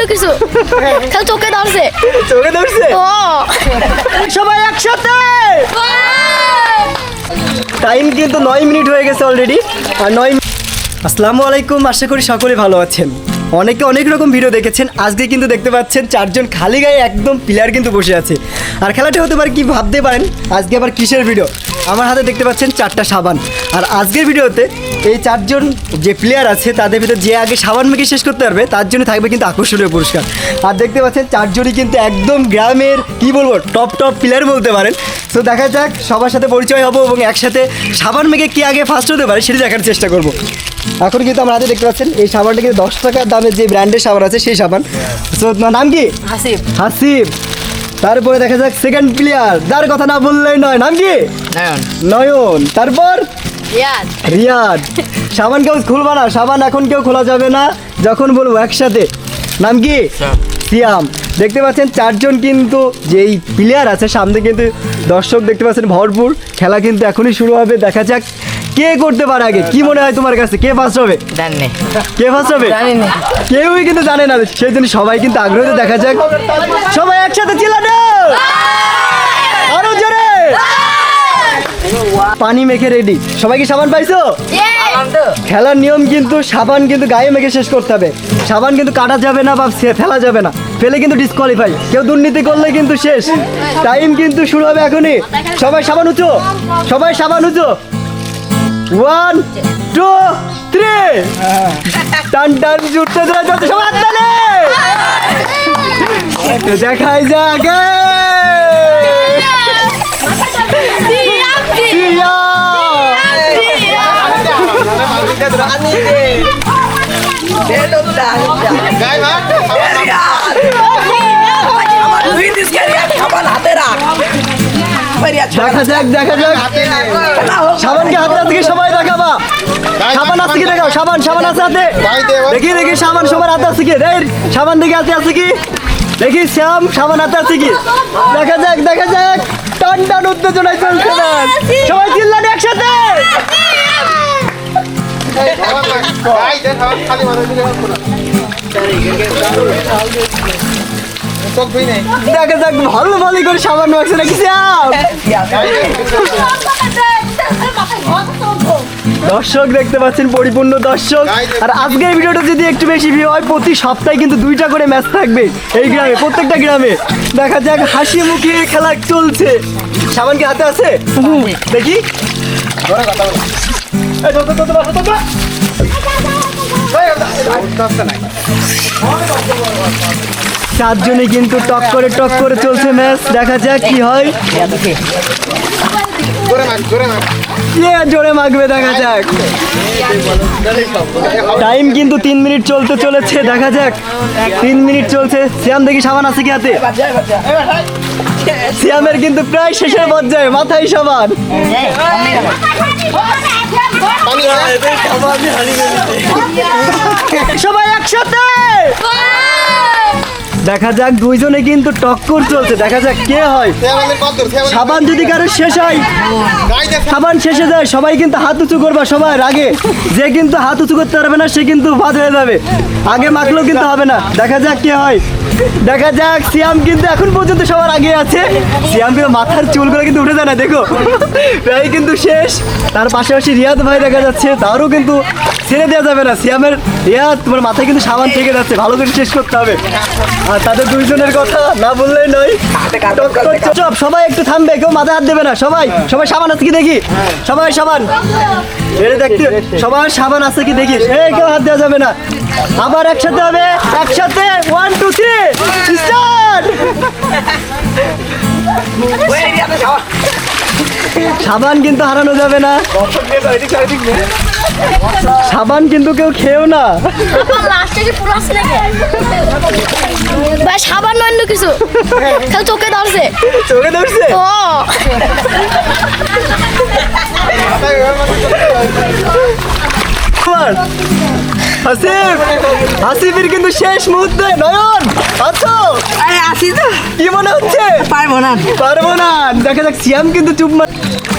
অন্য কিছু? খালি চোখে ধরছে। চোখে ধরছে? সবাই একসাথে! টাইম কিন্তু নয় মিনিট হয়ে গেছে অলরেডি আর নয় আসসালামু আলাইকুম আশা করি সকলে ভালো আছেন। অনেকে অনেক রকম ভিডিও দেখেছেন আজকে কিন্তু দেখতে পাচ্ছেন চারজন খালি গায়ে একদম প্লেয়ার কিন্তু বসে আছে। আর খেলাটা হতে পারে কি ভাবতে পারেন আজকে আবার কিসের ভিডিও আমার হাতে দেখতে পাচ্ছেন চারটা সাবান। আর আজকের ভিডিওতে এই চারজন যে প্লেয়ার আছে তাদের ভিতরে যে আগে সাবান মেখে শেষ করতে পারবে তার জন্য থাকবে কিন্তু আকর্ষণীয় পুরস্কার। আর দেখতে পাচ্ছেন চারজনই কিন্তু একদম গ্রামের কি বলব টপ টপ প্লেয়ার বলতে পারেন। তো দেখা যাক সবার সাথে পরিচয় হব এবং একসাথে সাবান মেঘে কে আগে ফার্স্ট হতে পারে সেটা দেখার চেষ্টা করব। এখন কিন্তু আমার হাতে দেখতে পাচ্ছেন এই সাবানটা কিন্তু দশ টাকার দামের যে ব্র্যান্ডের সাবান আছে সেই সাবান। তো তোমার নাম কি? হাসিফ হাসিফ তারপরে দেখা যাক সেকেন্ড প্লেয়ার যার কথা না বললেই নয় নাম কি? নয়ন। নয়ন। তারপর? রিয়াদ। রিয়াদ। সাবান কেউ খুলবা না সাবান এখন কেউ খোলা যাবে না যখন বলব একসাথে। নাম কি? সিয়াম। দেখতে পাচ্ছেন চারজন কিন্তু যেই প্লেয়ার আছে সামনে কিন্তু দর্শক দেখতে পাচ্ছেন ভরপুর। খেলা কিন্তু এখনই শুরু হবে দেখা যাক কে করতে পারে আগে। কি মনে হয় তোমার কাছে? কে ফার্স্ট হবে? জানি কে ফার্স্ট হবে? জানি না। কেউই কিন্তু জানে না সেই জন্য সবাই কিন্তু আগ্রহে দেখা যাক। সবাই একসাথে চিল্লানো আরও জোরে পানি মেখে রেডি সবাই কি সাবান পাইছো? তো খেলার নিয়ম কিন্তু সাবান কিন্তু গায়ে মেখে শেষ করতে হবে। সাবান কিন্তু কাটা যাবে না বা ফেলা যাবে না। ফেলে কিন্তু ডিসকোয়ালিফাই কেউ দুর্নীতি করলে কিন্তু শেষ। টাইম কিন্তু শুরু হবে এখনই। সবাই সাবান উঁচু। সবাই সাবান উঁচু। ওয়ান টু থ্রি টান টান জুটতে ধরে জুটতে সবাই দেখাই যাক দেখা যাক দেখা যাক। সাবানকে হাতে হাতে সবাই দেখাবা। সাবান আছে কি দেখাও? সাবান সাবান আছে হাতে। দেখি দেখি সাবান সবার হাতে আছে কি? রে সাবান দেখি হাতে আছে কি? দেখি শ্যাম সাবান হাতে আছে কি? দেখা যাক দেখা যাক। টান টান উত্তেজনায় চলছে না সবাই চিল্লান একসাথে। দেখা যাক ভালো ভালো করে সাবান মাখছে নাকি দর্শক দেখতে পাচ্ছেন, পরিপূর্ণ দর্শক। আর আজকের ভিডিওটা যদি একটু বেশি ভিউ হয়, প্রতি সপ্তাহে কিন্তু দুইটা করে ম্যাচ থাকবে এই গ্রামে, প্রত্যেকটা গ্রামে। দেখা যাক, হাসি মুখে খেলা চলছে। সাবান কি হাতে আছে? দেখি। এই ধর, ধর, ধর, ধর, ধর, ধর। চারজনে কিন্তু টক করে টক করে চলছে ম্যাচ দেখা যাক কি হয়। জোরে মাখবে দেখা যাক। টাইম কিন্তু তিন মিনিট চলতে চলেছে দেখা যাক। তিন মিনিট চলছে। শ্যাম দেখি সাবান আছে কি হাতে? শ্যামের কিন্তু প্রায় শেষের পর্যায়ে মাথায় সাবান। সবাই একসাথে। দেখা যাক, দুইজনে কিন্তু টক্কর চলছে। দেখা যাক কে হয়। সাবান যদি কারও শেষ হয়, সাবান শেষে যায়, সবাই কিন্তু হাত উঁচু করবা, সবার আগে। যে কিন্তু হাত উঁচু করতে পারবে না, সে কিন্তু বাদ হয়ে যাবে। আগে মাখলেও কিন্তু হবে না। দেখা যাক কে হয়। দেখা যাক, সিয়াম কিন্তু এখন পর্যন্ত সবার আগে আছে। সিয়াম কিন্তু মাথার চুলগুলো কিন্তু উঠে যায় না, দেখো। প্রায় কিন্তু শেষ। তার পাশাপাশি রিয়াদ ভাই দেখা যাচ্ছে, তারও কিন্তু ছেড়ে দেওয়া যাবে না। সিয়ামের রিয়াদ, তোমার মাথায় কিন্তু সাবান থেকে যাচ্ছে। ভালো করে শেষ করতে হবে। আর তাদের দুইজনের কথা না বললেই নয়। চুপ সবাই একটু থামবে, কেউ মাথায় হাত দেবে না, সবাই সবাই সাবান আছে কি দেখি? সবাই সাবান। দেখতে, সবার সাবান আছে কি দেখি এই, কেউ হাত দেওয়া যাবে না। আবার একসাথে হবে, একসাথে ওয়ান টু থ্রি সাবান কিন্তু হারানো যাবে না। সাবান কিন্তু কেউ খেয়েও না। ভাই সাবান অন্য কিছু। খালি চোখে ধরছে। চোখে ধরছে? হাসিফ। হাসিফের কিন্তু শেষ মুহূর্তে নয়ন। আছো? আরে আসি তো। কি মনে হচ্ছে? পারব না। পারব না। দেখা যাক সিয়াম কিন্তু চুপ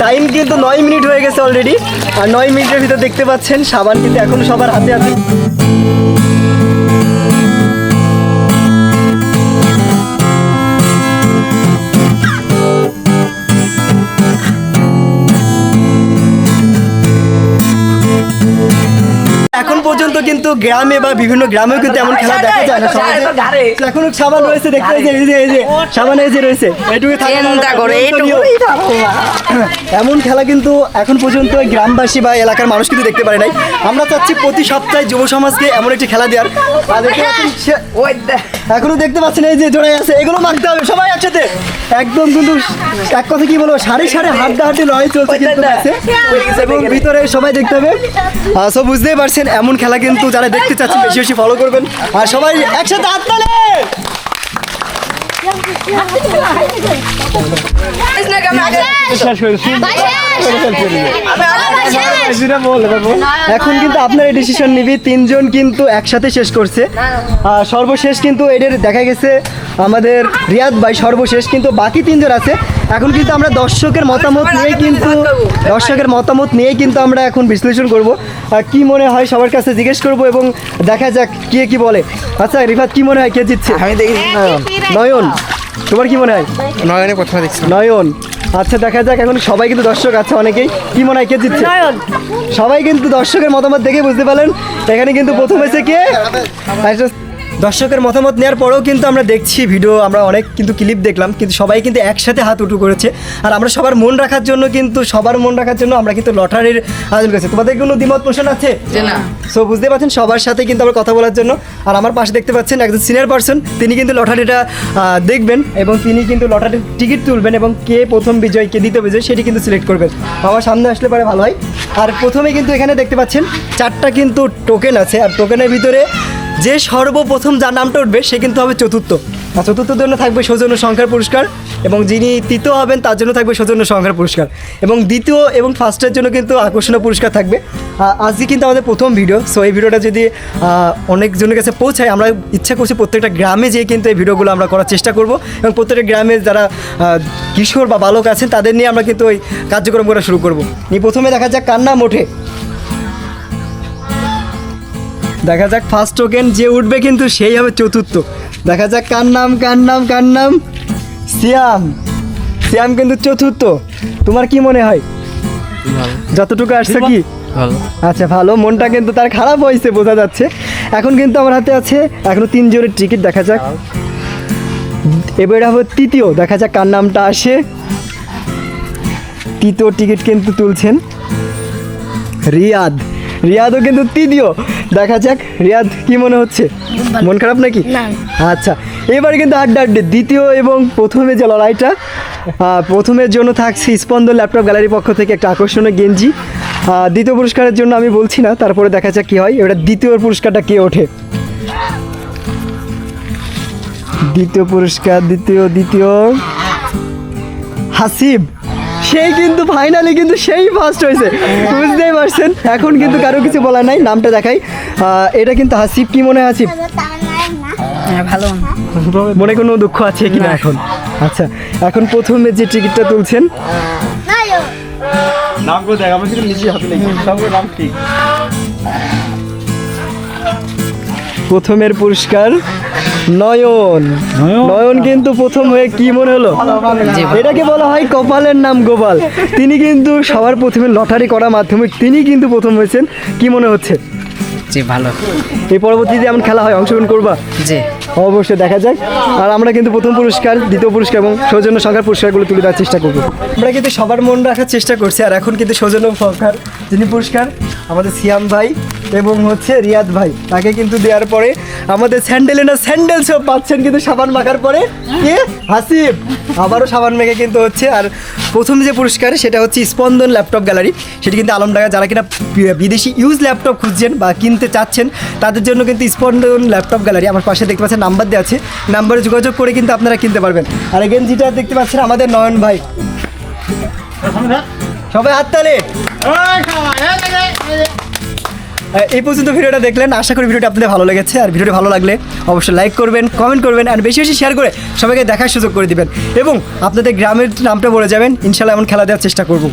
টাইম কিন্তু নয় মিনিট হয়ে গেছে অলরেডি আর নয় মিনিটের ভিতর দেখতে পাচ্ছেন সাবান কিন্তু এখন সবার হাতে আছে। গ্রামে বা বিভিন্ন গ্রামেও কিন্তু এমন খেলা দেখা যায় না সমাজে। এখনও সাবান রয়েছে দেখতে এই যে এই যে এই যে সাবান এই যে রয়েছে। মা। এমন খেলা কিন্তু এখন পর্যন্ত গ্রামবাসী বা এলাকার মানুষ কিন্তু দেখতে পারে নাই। আমরা চাচ্ছি প্রতি সপ্তাহে যুব সমাজকে এমন একটি খেলা দেওয়ার। দেখ। এখনও দেখতে পাচ্ছেন এই যে জোড়াই আছে এগুলো মাখতে হবে সবাই একসাথে। একদম কিন্তু এক কথা কি বলব সাড়ে সাড়ে হাড্ডা হাড্ডি লড়াই চলছে কিন্তু আছে ভিতরে সবাই দেখতে হবে। সব বুঝতেই পারছেন এমন খেলা কিন্তু যারা দেখতে চাচ্ছেন, বেশি বেশি ফলো করবেন আর সবাই একসাথে হাত তালে। এখন কিন্তু আপনার এই ডিসিশন নিবি, তিনজন কিন্তু একসাথে শেষ করছে সর্বশেষ কিন্তু এদের দেখা গেছে আমাদের রিয়াদ ভাই সর্বশেষ কিন্তু বাকি তিনজন আছে। এখন কিন্তু আমরা দর্শকের মতামত নিয়ে কিন্তু দর্শকের মতামত নিয়ে কিন্তু আমরা এখন বিশ্লেষণ করব। আর কি মনে হয় সবার কাছে জিজ্ঞেস করব এবং দেখা যাক কে কি বলে। আচ্ছা রিফাত কি মনে হয় কে জিতছে? আমি দেখি। নয়ন তোমার কি মনে হয়? নয়নে প্রথমে দেখছি নয়ন। আচ্ছা দেখা যাক এখন সবাই কিন্তু দর্শক আছে অনেকেই। কি মনে হয় কে জিতছে? নয়ন। সবাই কিন্তু দর্শকের মতামত দেখে বুঝতে পারলেন। এখানে কিন্তু প্রথম হয়েছে কে? আচ্ছা, দর্শকের মতামত নেওয়ার পরেও কিন্তু আমরা দেখছি ভিডিও আমরা অনেক কিন্তু ক্লিপ দেখলাম কিন্তু সবাই কিন্তু একসাথে হাত উঠু করেছে। আর আমরা সবার মন রাখার জন্য কিন্তু সবার মন রাখার জন্য আমরা কিন্তু লটারির আয়োজন করেছি। তোমাদের কোনো দ্বিমত পোষণ আছে? না। সো বুঝতে পারছেন সবার সাথে কিন্তু আমরা কথা বলার জন্য। আর আমার পাশে দেখতে পাচ্ছেন একজন সিনিয়র পার্সন তিনি কিন্তু লটারিটা দেখবেন এবং তিনি কিন্তু লটারির টিকিট তুলবেন এবং কে প্রথম বিজয় কে দ্বিতীয় বিজয় সেটি কিন্তু সিলেক্ট করবেন। আমার সামনে আসলে পরে ভালো হয়। আর প্রথমে কিন্তু এখানে দেখতে পাচ্ছেন চারটা কিন্তু টোকেন আছে। আর টোকেনের ভিতরে যে সর্বপ্রথম যার নামটা উঠবে, সে কিন্তু হবে চতুর্থ। আর চতুর্থর জন্য থাকবে সৌজন্য সংখ্যার পুরস্কার এবং যিনি তৃতীয় হবেন, তার জন্য থাকবে সৌজন্য সংখ্যার পুরস্কার। এবং দ্বিতীয় এবং ফার্স্টের জন্য কিন্তু আকর্ষণীয় পুরস্কার থাকবে। আজকে কিন্তু আমাদের প্রথম ভিডিও সো এই ভিডিওটা যদি অনেকজনের কাছে পৌঁছায়, আমরা ইচ্ছা করছি প্রত্যেকটা গ্রামে যেয়ে কিন্তু এই ভিডিওগুলো আমরা করার চেষ্টা করব। এবং প্রত্যেকটা গ্রামে যারা কিশোর বা বালক আছেন, তাদের নিয়ে আমরা কিন্তু ওই কার্যক্রম করা শুরু করব। প্রথমে দেখা যাক কার নাম ওঠে। দেখা যাক ফার্স্ট টোকেন যে উঠবে কিন্তু সেই হবে চতুর্থ। দেখা যাক কার নাম কার নাম কার নাম? সিয়াম। সিয়াম কিন্তু চতুর্থ। তোমার কি মনে হয়? যতটুকু আসছে কি? আচ্ছা ভালো। মনটা কিন্তু তার খারাপ হয়েছে বোঝা যাচ্ছে। এখন কিন্তু আমার হাতে আছে এখনও তিন জনের টিকিট দেখা যাক। এবার হবে তৃতীয়। দেখা যাক কার নামটা আসে। তৃতীয় টিকিট কিন্তু তুলছেন রিয়াদ। রিয়াদও কিন্তু তৃতীয়। দেখা যাক। রিয়াদ কি মনে হচ্ছে? মন খারাপ নাকি? আচ্ছা এবার কিন্তু আড্ডা আড্ডে দ্বিতীয় এবং প্রথমে যে লড়াইটা প্রথমের জন্য থাকছে স্পন্দন ল্যাপটপ গ্যালারির পক্ষ থেকে একটা আকর্ষণীয় গেঞ্জি। দ্বিতীয় পুরস্কারের জন্য আমি বলছি না তারপরে দেখা যাক কি হয়। এবার দ্বিতীয় পুরস্কারটা কে ওঠে? দ্বিতীয় পুরস্কার দ্বিতীয় দ্বিতীয়। হাসিব। সেই কিন্তু ফাইনালি কিন্তু সেই ফার্স্ট হয়েছে। বুঝতেই পারছেন? এখন কিন্তু কারও কিছু বলার নাই নামটা দেখাই। এটা কিন্তু হাসিব কি মনে হয় হাসিব? হ্যাঁ, ভালো। মনে কোনো দুঃখ আছে কিনা এখন? আচ্ছা এখন প্রথমে যে টিকিটটা তুলছেন। নামগুলো দেখ আমার কিন্তু নিচে হাতে নেই। সবগুলো নাম ঠিক প্রথমের পুরস্কার নয়ন। নয়ন? কিন্তু প্রথম হয়ে কি মনে হলো? এটাকে বলা হয় কপালের নাম গোপাল। তিনি কিন্তু সবার প্রথমে লটারি করা মাধ্যমে তিনি কিন্তু প্রথম হয়েছেন। কি মনে হচ্ছে? জি ভালো। এই পরবর্তীতে এমন খেলা হয় অংশগ্রহণ করবা? জি। অবশ্যই দেখা যাক। আর আমরা কিন্তু প্রথম পুরস্কার দ্বিতীয় পুরস্কার এবং সৌজন্য সংখ্যার পুরস্কারগুলো তুলে দেওয়ার চেষ্টা করব। আমরা কিন্তু সবার মন রাখার চেষ্টা করছি আর এখন কিন্তু সৌজন্য সংখ্যার যিনি পুরস্কার আমাদের সিয়াম ভাই এবং হচ্ছে রিয়াদ ভাই, তাকে কিন্তু দেওয়ার পরে আমাদের স্যান্ডেলে না স্যান্ডেল সব পাচ্ছেন কিন্তু সাবান মাখার পরে। কে? হাসিব। আবারও সাবান মেখে কিন্তু হচ্ছে, আর প্রথম যে পুরস্কার সেটা হচ্ছে স্পন্দন ল্যাপটপ গ্যালারি। সেটি কিন্তু আলমডাঙ্গা যারা কিনা বিদেশি ইউজ ল্যাপটপ খুঁজছেন বা কিনতে চাচ্ছেন, তাদের জন্য কিন্তু স্পন্দন ল্যাপটপ গ্যালারি আমার পাশে দেখতে পাচ্ছেন, নাম্বার দেওয়া আছে। নাম্বারে যোগাযোগ করে কিন্তু আপনারা কিনতে পারবেন। আর এগেন যেটা দেখতে পাচ্ছেন আমাদের নয়ন ভাই। সবাই হাততালি এই পর্যন্ত ভিডিওটা দেখলেন। আশা করি ভিডিওটা আপনাদের ভালো লেগেছে। আর ভিডিওটা ভালো লাগলে অবশ্যই লাইক করবেন কমেন্ট করবেন আর বেশি বেশি শেয়ার করে সবাইকে দেখার সুযোগ করে দিবেন। এবং আপনাদের গ্রামের নামটা বলে যাবেন, ইনশাল্লাহ এমন খেলা দেওয়ার চেষ্টা করব।